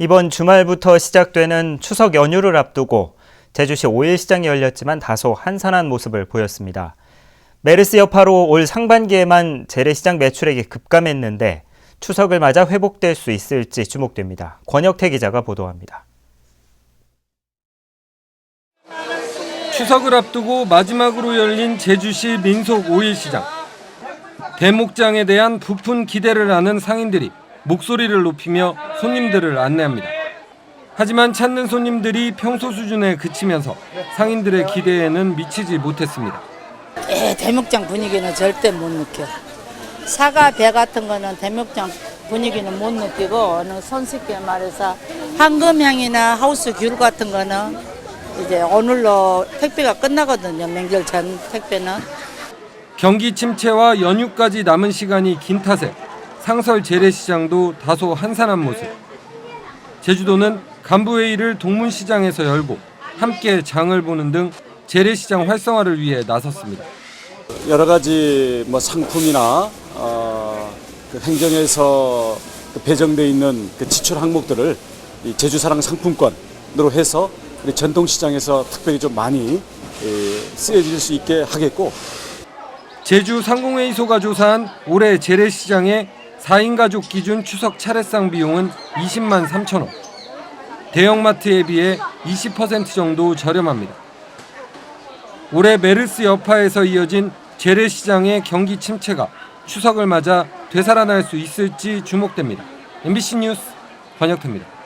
이번 주말부터 시작되는 추석 연휴를 앞두고 제주시 5일 시장이 열렸지만 다소 한산한 모습을 보였습니다. 메르스 여파로 올 상반기에만 재래시장 매출액이 급감했는데 추석을 맞아 회복될 수 있을지 주목됩니다. 권혁태 기자가 보도합니다. 추석을 앞두고 마지막으로 열린 제주시 민속 5일 시장. 대목장에 대한 부푼 기대를 하는 상인들이 목소리를 높이며 손님들을 안내합니다. 하지만 찾는 손님들이 평소 수준에 그치면서 상인들의 기대에는 미치지 못했습니다. 예, 대목장 분위기는 절대 못 느껴. 사과 배 같은 거는 대목장 분위기는 못 느끼고 어느 손쉽게 말해서 황금향이나 하우스 귤 같은 거는 이제 오늘로 택배가 끝나거든요. 명절 전 택배는. 경기 침체와 연휴까지 남은 시간이 긴 탓에 상설 재래시장도 다소 한산한 모습. 제주도는 간부회의를 동문시장에서 열고 함께 장을 보는 등 재래시장 활성화를 위해 나섰습니다. 여러 가지 뭐 상품이나 어, 그 행정에서 그 배정돼 있는 그 지출 항목들을 이 제주사랑 상품권으로 해서 우리 전통시장에서 특별히 좀 많이 예, 쓰여질 수 있게 하겠고 제주 상공회의소가 조사한 올해 재래시장의 4인 가족 기준 추석 차례상 비용은 20만 3천 원. 대형마트에 비해 20% 정도 저렴합니다. 올해 메르스 여파에서 이어진 재래시장의 경기 침체가 추석을 맞아 되살아날 수 있을지 주목됩니다. MBC 뉴스 권혁태입니다.